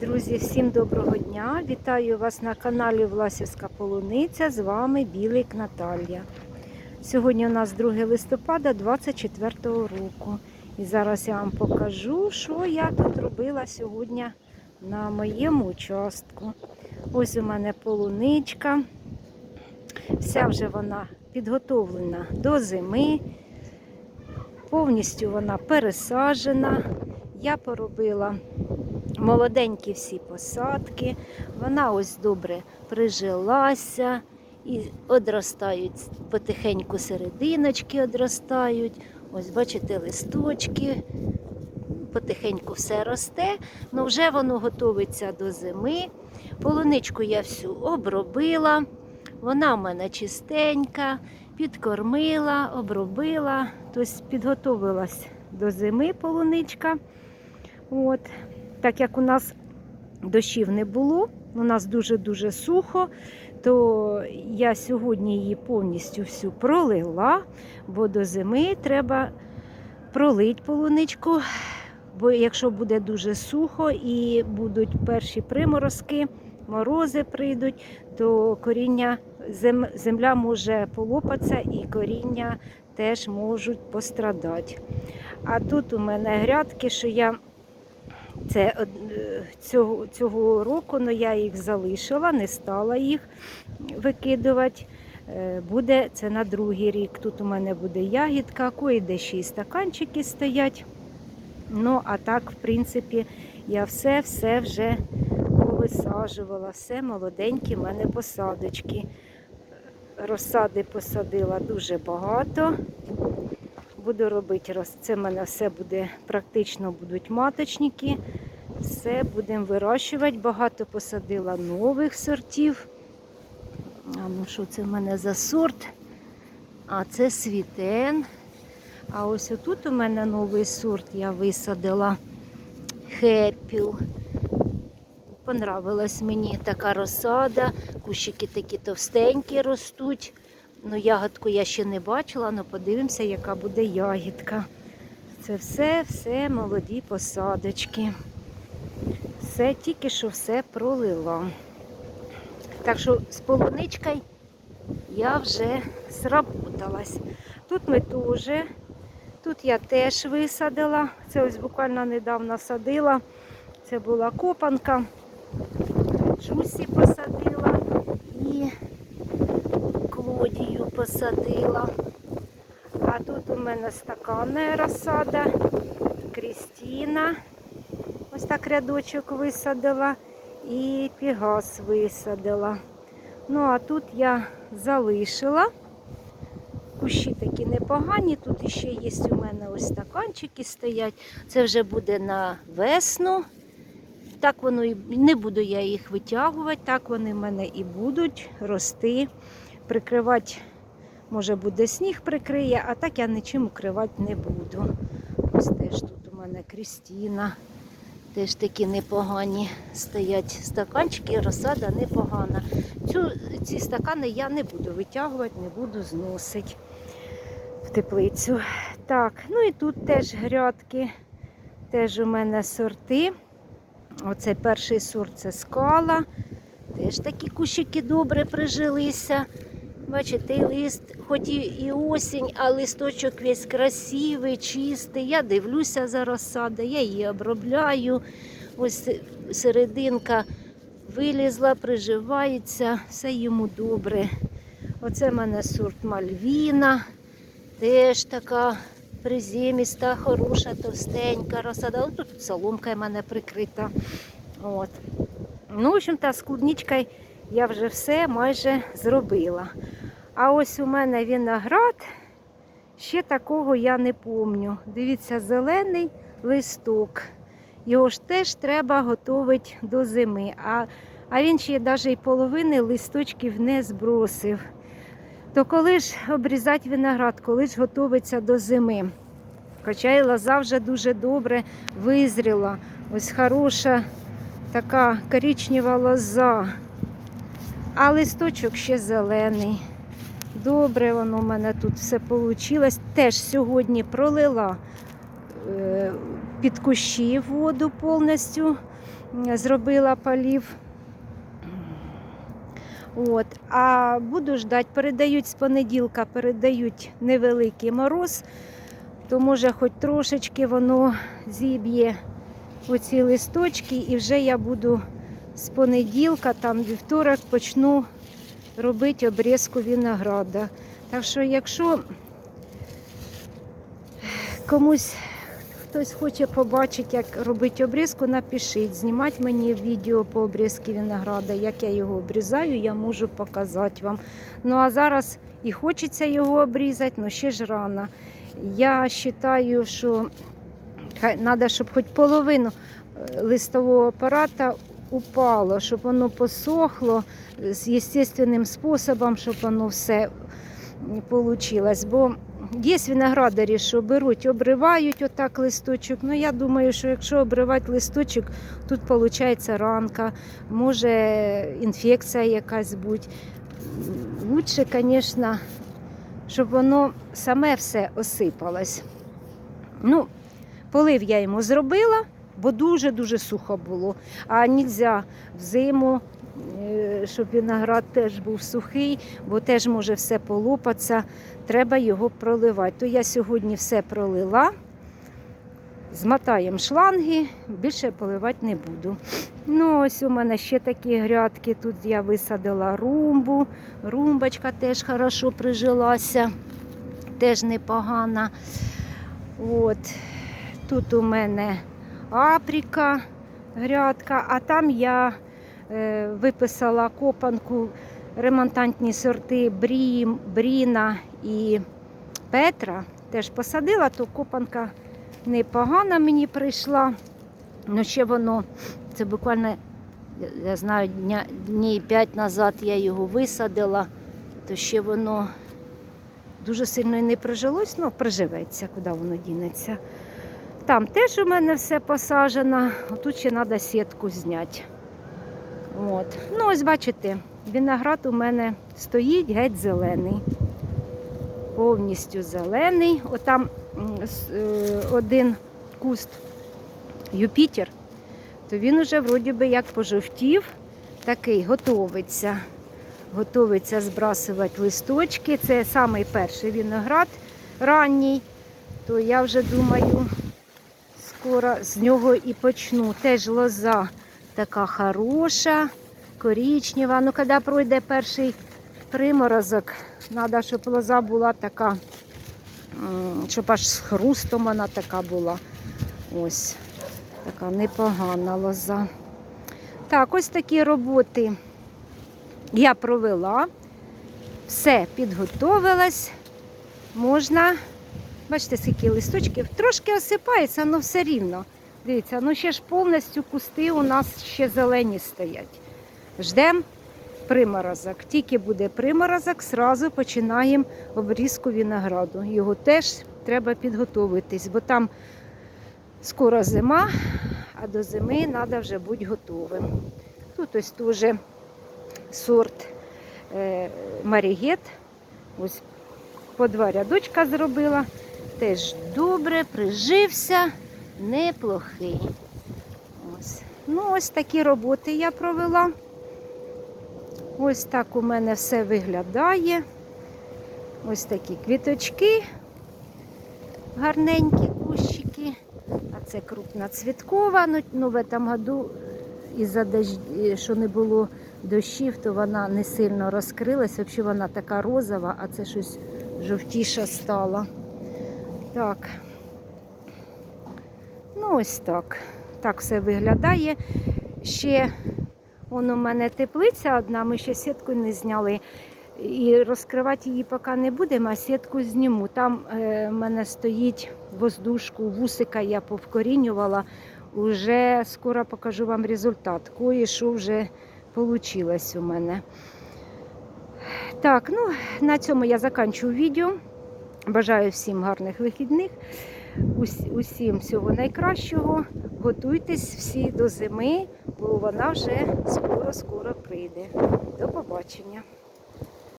Друзі, всім доброго дня! Вітаю вас на каналі Власівська Полуниця. З вами Білик Наталія. Сьогодні у нас 2 листопада 24 року. І зараз я вам покажу, що я тут робила сьогодні на моєму участку. Ось у мене полуничка. Вся вже вона підготовлена до зими. Повністю вона пересаджена. Я поробила молоденькі всі посадки. Вона ось добре прижилася і одростають потихеньку серединочки одростають. Ось бачите, листочки. Потихеньку все росте, але вже воно готується до зими. Полуничку я всю обробила. Вона в мене чистенька, підкормила, обробила, тобто підготовилась до зими полуничка. От. Так як у нас дощів не було, у нас дуже-дуже сухо, то я сьогодні її повністю всю пролила, бо до зими треба пролити полуничку, бо якщо буде дуже сухо і будуть перші приморозки, морози прийдуть, то коріння земля може полопатися і коріння теж можуть пострадати. А тут у мене грядки, що я це е, цього, цього року ну, я їх залишила, не стала їх викидувати. Е, Буде це на другий рік. Тут у мене буде ягідка, кое-де ще й стаканчики стоять. Ну, а так, в принципі, я все-все вже повисаджувала, все молоденькі в мене посадочки. Розсади посадила дуже багато. Буду робити роз... Це в мене все буде, практично будуть маточники. Все будемо вирощувати. Багато посадила нових сортів. А ну що це в мене за сорт? А це світен. А ось отут у мене новий сорт я висадила хеппіл. Понравилась мені така розсада. Кущики такі товстенькі ростуть. Ну, ягодку я ще не бачила, але подивимося, яка буде ягідка. Це все, все молоді посадочки. Все тільки що все пролила. Так що з полуничкою я вже сработалась. Тут ми теж, тут я теж висадила. Це ось буквально недавно садила. Це була копанка. Джусі посадила і посадила. А тут у мене стаканна розсада, Крістіна. Ось так рядочок висадила і пігас висадила. Ну, а тут я залишила. Кущі такі непогані. Тут ще є у мене ось стаканчики стоять. Це вже буде на весну. Так воно і не буду я їх витягувати, так вони в мене і будуть рости. Прикривати, може буде сніг прикриє, а так я нічим укривати не буду. Ось теж тут у мене Крістіна. Теж такі непогані стоять стаканчики, розсада непогана. Цю, ці стакани я не буду витягувати, не буду зносити в теплицю. Так, ну і тут теж грядки, теж у мене сорти. Оцей перший сорт це скала. Теж такі кущики добре прижилися. Бачите, лист, хоч і, осінь, а листочок весь красивий, чистий. Я дивлюся за розсаду, я її обробляю. Ось серединка вилізла, приживається, все йому добре. Оце в мене сорт Мальвіна. Теж така приземіста, хороша, товстенька розсада. Ось Тут соломка в мене прикрита. От. Ну, в общем-то, з клубничкою я вже все майже зробила. А ось у мене виноград, ще такого я не помню. Дивіться, зелений листок. Його ж теж треба готувати до зими. А, а він ще навіть половини листочків не збросив. То коли ж обрізати виноград, коли ж готується до зими? Хоча і лоза вже дуже добре визріла. Ось хороша така коричнева лоза. А листочок ще зелений. Добре, воно в мене тут все вийшло. Теж сьогодні пролила е, під кущі воду повністю зробила полів. От. А буду ждати, передають з понеділка, передають невеликий мороз, то може хоч трошечки воно зіб'є оці листочки, і вже я буду з понеділка, там вівторок, почну робити обрізку винограда. Так що, якщо комусь хтось хоче побачити, як робити обрізку, напишіть. Знімати мені відео по обрізці винограда, як я його обрізаю, я можу показати вам. Ну а зараз і хочеться його обрізати, але ще ж рано. Я вважаю, що треба, щоб хоч половину е, листового апарата упало, щоб воно посохло з естественним способом, щоб воно все вийшло. Бо є виноградарі, що беруть, обривають отак листочок. Ну я думаю, що якщо обривати листочок, тут виходить ранка, може інфекція якась бути. Лучше, звісно, щоб воно саме все осипалось. Ну, полив я йому зробила, бо дуже-дуже сухо було. А нельзя взиму, е, щоб виноград теж був сухий, бо теж може все полопатися. Треба його проливати. То я сьогодні все пролила. Змотаємо шланги, більше поливати не буду. Ну, ось у мене ще такі грядки. Тут я висадила румбу. Румбочка теж хорошо прижилася, теж непогана. От. Тут у мене апріка, грядка, а там я е, виписала копанку, ремонтантні сорти Брі, Бріна і Петра. Теж посадила, то копанка непогана мені прийшла. Ну, ще воно, це буквально, я- знаю, дня, дні 5 назад я його висадила, то ще воно дуже сильно і не прижилось, ну, приживеться, куди воно дінеться. Там теж у мене все посаджено, а тут ще треба сітку зняти. От. Ну, ось бачите, виноград у мене стоїть геть зелений. Повністю зелений. Отам е, один куст Юпітер, то він уже вроді би як пожовтів, такий готовиться. Готовиться збрасувати листочки. Це самий перший виноград ранній. То я вже думаю, скоро з нього і почну. Теж лоза така хороша, коричнева. Ну, коли пройде перший приморозок, треба, щоб лоза була така, щоб аж з хрустом вона така була. Ось, така непогана лоза. Так, ось такі роботи я провела. Все підготовилась. Можна Бачите, скільки листочків. Трошки осипається, але все рівно. Дивіться, ну ще ж повністю кусти у нас ще зелені стоять. Ждемо приморозок. Тільки буде приморозок, зразу починаємо обрізку винограду. Його теж треба підготуватись, бо там скоро зима, а до зими треба вже бути готовим. Тут ось теж сорт е, Марігет. Ось по два рядочка зробила. Теж добре, прижився, неплохий. Ось. Ну, ось такі роботи я провела. Ось так у мене все виглядає. Ось такі квіточки, гарненькі кущики. А це крупна цвіткова. Ну, ну в этом году із-за дождь- що не було дощів, то вона не сильно розкрилась. Взагалі вона така розова, а це щось жовтіша стала. Так. Ну, ось так. Так все виглядає. Ще вон у мене теплиця одна, ми ще сітку не зняли. І розкривати її поки не будемо, а сітку зніму. Там е, в мене стоїть воздушку, вусика я повкорінювала. Уже скоро покажу вам результат. Кое-що вже вийшло у мене. Так, ну на цьому я закінчую відео. Бажаю всім гарних вихідних, усім всього найкращого. Готуйтесь всі до зими, бо вона вже скоро-скоро прийде. До побачення.